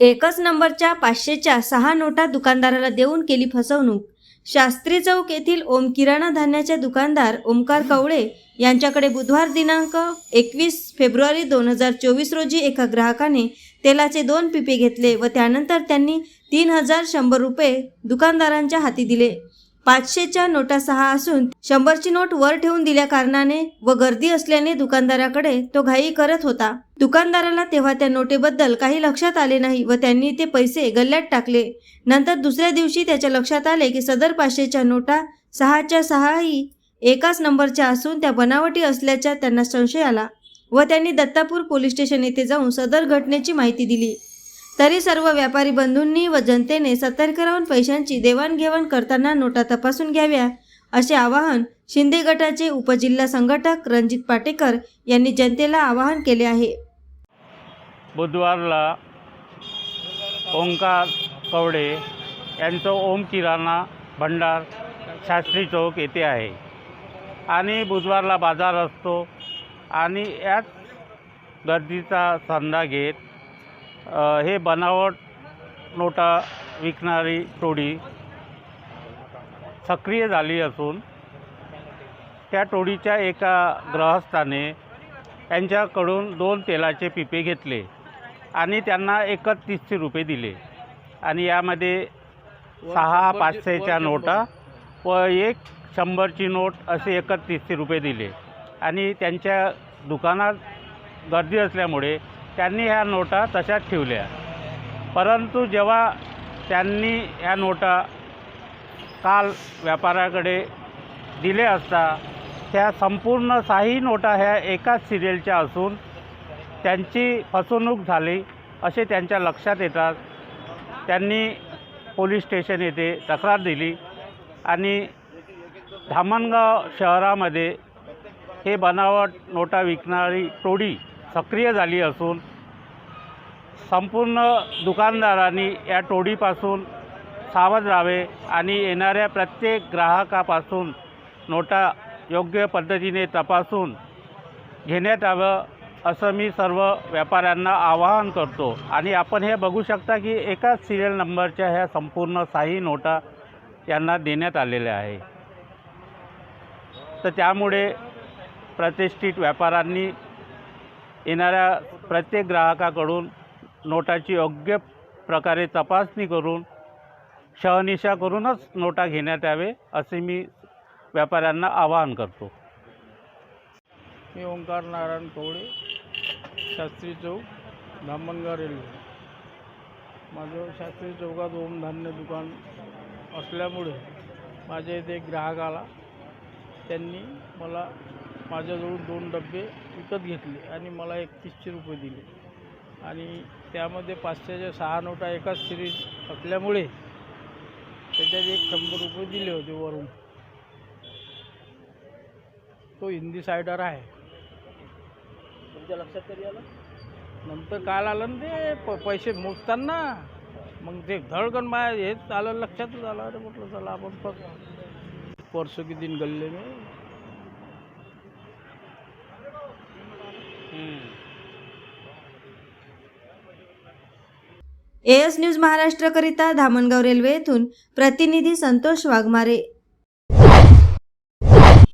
एकच नंबरच्या पाचशेच्या सहा नोटा दुकानदाराला देऊन केली फसवणूक. शास्त्री चौक येथील ओम किराणा धान्याचे दुकानदार ओमकार कवळे यांच्याकडे बुधवार दिनांक एकवीस फेब्रुवारी दोन हजार चोवीस रोजी एका ग्राहकाने तेलाचे दोन पिपे घेतले व त्यानंतर त्यांनी तीन हजार शंभर रुपये दुकानदारांच्या हाती दिले. पाचशेच्या नोटा सहा असून शंभरची नोट वर ठेवून दिल्या कारणाने व गर्दी असल्याने दुकानदाराकडे तो घाई करत होता. दुकानदाराला तेव्हा त्या नोटेबद्दल काही लक्षात आले नाही व त्यांनी ते पैसे गल्ल्यात टाकले. नंतर दुसऱ्या दिवशी त्याच्या लक्षात आले की सदर पाचशेच्या नोटा सहाच्या सहाही एकाच नंबरच्या असून त्या बनावटी असल्याचा त्यांना संशय आला व त्यांनी दत्तापूर पोलीस स्टेशन येथे जाऊन सदर घटनेची माहिती दिली. तरी सर्व व्यापारी बंधूंनी व जनतेने सतर्क राहून पैशांची देवाणघेवाण करताना नोटा तपासून घ्याव्या असे आवाहन शिंदे गटाचे उपजिल्हा संघटक रणजित पाटेकर यांनी जनतेला आवाहन केले आहे. बुधवारला ओंकार कवडे यांचं ओम किराणा भंडार शास्त्री चौक येथे आहे. आणि बुधवारला बाजार असतो आणि याच गर्दीचा संधा घेत हे बनावट नोटा विकणारी टोळी सक्रिय झाली असून त्या टोळीच्या एका ग्रहस्थाने त्यांच्याकडून दोन तेलाचे पिपे घेतले आणि त्यांना एकतीसशे रुपये दिले. आणि यामध्ये सहा पाचशेच्या नोटा व एक शंभरची नोट असे एकतीसशे रुपये दिले. आणि त्यांच्या दुकानात गर्दी असल्यामुळे त्यांनी ह्या नोटा तशाच ठेवल्या. परंतु जेव्हा त्यांनी ह्या नोटा काल व्यापाऱ्याकडे दिले असता त्या संपूर्ण साही नोटा ह्या एकाच सिरियलच्या असून त्यांची फसवणूक झाली असे त्यांच्या लक्षात येतात. त्यांनी पोलीस स्टेशन येथे तक्रार दिली आणि धामणगाव शहरामध्ये हे बनावट नोटा विकणारी टोळी सक्रिय झाली असून संपूर्ण दुकानदारांनी या टोळीपासून सावध राहावे आणि येणाऱ्या प्रत्येक ग्राहकापासून नोटा योग्य पद्धतीने तपासून घेण्यात यावं असं मी सर्व व्यापाऱ्यांना आवाहन करतो. आणि आपण हे बघू शकता की एकाच सिरियल नंबरच्या ह्या संपूर्ण साही नोटा यांना देण्यात आलेल्या आहे तर त्यामुळे प्रतिष्ठित व्यापाऱ्यांनी येणाऱ्या प्रत्येक ग्राहकाकडून नोटाची योग्य प्रकारे तपासणी करून शहनिशा करूनच नोटा घेण्यात यावे असे मी व्यापाऱ्यांना आवाहन करतो. मी ओंकार नारायण कवडे शास्त्री चौक धामणगाव रेल्वे. माझं शास्त्री चौकात ओम धान्य दुकान असल्यामुळे माझ्या इथे एक ग्राहक आला. त्यांनी मला माझ्याजवळून दोन डबे विकत घेतले आणि मला एकतीसशे रुपये दिले. आणि त्यामध्ये पाचशेच्या सहा नोटा एकाच सिरीज असल्यामुळे त्याच्यात एक शंभर रुपये दिले होते वरून. तो हिंदी सायडर आहे. तुमच्या लक्षात कधी आलं? नंतर काल आलं ना ते प पैसे मोजताना. मग ते धडकन माय हेच आलं लक्षातच आलं. अरे म्हटलं चला आपण फक्त परसों के दिन गल्ले में एएस न्यूज महाराष्ट्रकरिता धामणगाव रेल्वे येथून प्रतिनिधी संतोष वाघमारे